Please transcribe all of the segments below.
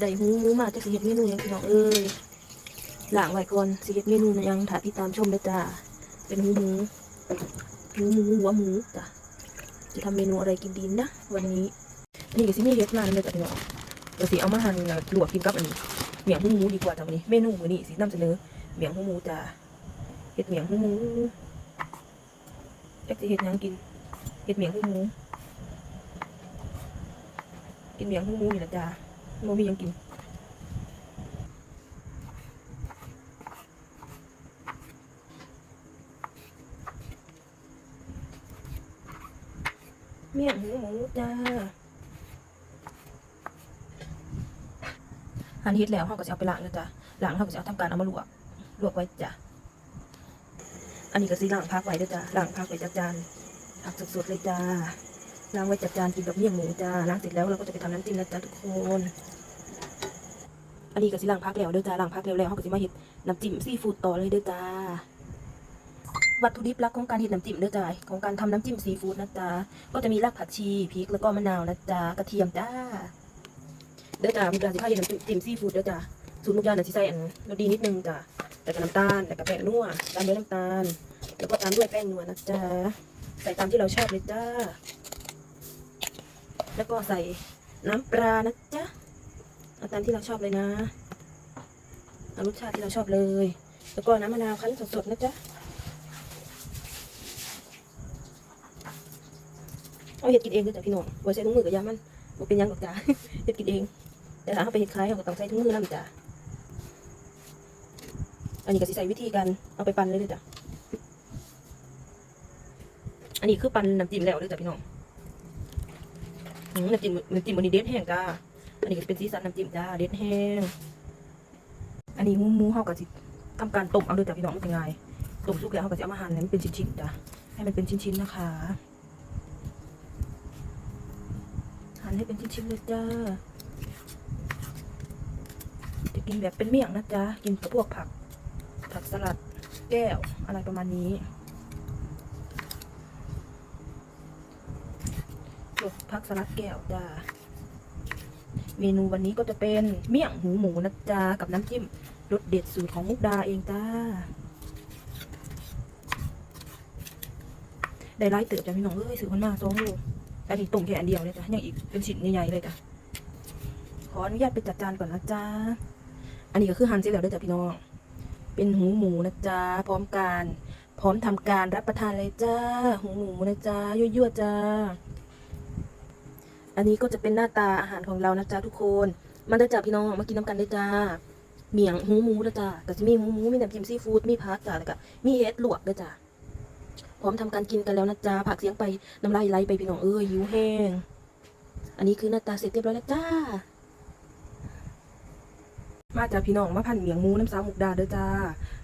ได้หูหมูมาจะสิเฮ็ดเมนูหยังพี่น้องเอ้ยล้างไว้ก่อนสิเฮ็ดเมนูหยังถ้าติดตามชมได้อจ้าเป็นหูหมูหูหมูหัวหมูจ้ะจะทำเมนูอะไรกินดีนะวันนี้นี่ก็สิมีเฮ็ดมาเลยจ้ะพี่น้องก็สิเอามาหั่นแล้วลวกกินกับอันนี้เมี่ยงหูหมูดีกว่าจ้ะวันนี้เมนูมื้อนี้สินำเสนอเมี่ยงหูหมูจ้ะเฮ็ดเมี่ยงหูหมูจักสิเฮ็ดหยังกินเฮ็ดเมี่ยงหูหมูกินเมี่ยงหูหมูนี่ล่ะจ้ะ บ่มียังกินเมี่ยงหูหมูจ้าหันฮ็ดแล้วเขาก็จะเอาไปล้างเลยจ้ะล้างเขาก็จะเอาทำการเอามาลวก ลวกไว้จ้ะ อันนี้ก็สิล้างพักไว้ด้วยจ้ะล้างพักไว้จัดจานผักสดๆเลยจ้า ล้างไว้จัดจานกินกับเมี่ยงหมูจ้าล้างเสร็จแล้วเราก็จะไปทำน้ำจิ้มนะจ้าทุกคน อันนี้ก็สิล้างพักแล้วเด้วยจ้าล้างพักแล้วแล้วเขาก็สิมาเฮ็ดน้ำจิ้มซีฟู้ดต่อเลยเด้วยจ้าวัตถุดิบหลักของการเฮ็ดน้ำจิ้มเด้อจ้าของการทำน้ำจิ้มซีฟู้ดนะจ๊ะก็จะมีรากผักชีพริกแล้วก็มะนาวนะจ๊ะกระเทียมจ้าเด้อจ้ามีการสิพาเฮ็ดน้ำจิ้มซีฟู้ดเด้อจ้าสูตรมุกยาน่ะสิใส่อันรสดีนิดนึงจ้าแล้วก็น้ำตาลแล้วก็แป้งนัวตามด้วยน้ำตาล แล้วก็ตามด้วยแป้งนัวนะจ๊ะใส่ตามที่เราชอบเลยจ้า แล้วก็ใส่น้ำปลานะจ๊ะเอาตามที่เราชอบเลยนะเอารสชาติที่เราชอบเลย แล้วก็น้ำมะนาวคั้นสดๆนะจ๊ะเอาเห็ดกินเองเด้อจ้ะพี่น้องบ่ใส่ถุงมือกับยามันบ่เป็นยังหรอกจ้ะเฮ็ดกินเองแต่ถ้าเอาไปเฮ็ดขายเราก็ต้องใส่ถุงมือนำจ้ะอันนี้ก็สิใส่วิธีการเอาไปปั่นเลยเด้อจ้ะอันนี้คือปั่นน้ำจิ้มแล้วเด้อจ้ะพี่น้อง น้ำจิ้มน้ำจิ้มวันนี้เด็ดแห้งจ้า อันนี้ก็เป็นสีสันน้ำจิ้มจ้า เด็ดแห้ง อันนี้หมูหมูเฮาก็สิทำการต้มเอาเด้อจ้ะพี่น้องมันจะง่ายต้มสุกแล้วเฮาก็สิเอามาหั่นให้มันเป็นชิ้นๆจ้ะ ให้มันเป็นชิ้นๆนะคะ หั่นให้เป็นชิ้นๆเลยจ้า จะกินแบบเป็นเมี่ยงนะจ๊ะ กินกับพวกผัก ผักสลัด แก้ว อะไรประมาณนี้พวก ผักสลัดแก้วจ้าเมนูวันนี้ก็จะเป็นเมี่ยงหูหมูนะจ๊ะกับน้ำจิ้มรสเด็ดสูตรของมุกดาเองจ้า ได้ไล่เติบจ้ะพี่น้องเอ้ยซื้อมันมาสองโลอันนี้ต้มแค่อันเดียวเลยจ้ะยังอีกเป็นชิ้นใหญ่ๆเลยจ้ะขออนุญาตไปจัดจานก่อนนะจ๊ะอันนี้ก็คือหั่นเสร็จแล้วด้วยจ้ะพี่น้อง เป็นหูหมูนะจ๊ะพร้อมการพร้อมทำการรับประทานเลยจ้า หูหมูนะจ๊ะยั่วๆจ้า อันนี้ก็จะเป็นหน้าตาอาหารของเรานะจ๊ะทุกคนมาเด้จ้ะพี่น้องมากินน้ำกันได้จ้าเมียงหูหมูนะจ๊ะก็จะมีหูหมูมีน้ำจิ้มซีฟู้ดมีผักจ้ะแล้วก็มีเห็ดลวกด้วยจ้ะพร้อมทำการกินกันแล้วนะจ๊ะผักเสียงไปน้ำลายไหลไปพี่น้องเอ้ยหิวแห้ง อันนี้คือหน้าตาเสร็จเรียบร้อยแล้วจ้า มาจ้าพี่น้องมาพันเมียงหมูน้ำซาวมุกดาเด้อจ้า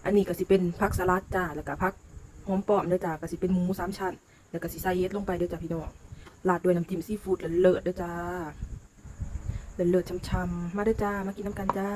อันนี้ก็สิเป็นผักสลัดจ้าแล้วก็ผักหอมปอมเด้อจ้าก็สิเป็นหมูสามชั้นแล้วก็สิใส่เฮ็ดลงไปเด้อจ้าพี่น้อง ราดด้วยน้ำจิ้มซีฟู้ดเลิศด้วยจ้าเลิศๆช้ำๆมาด้วยจ้า มากินน้ำกันจ้า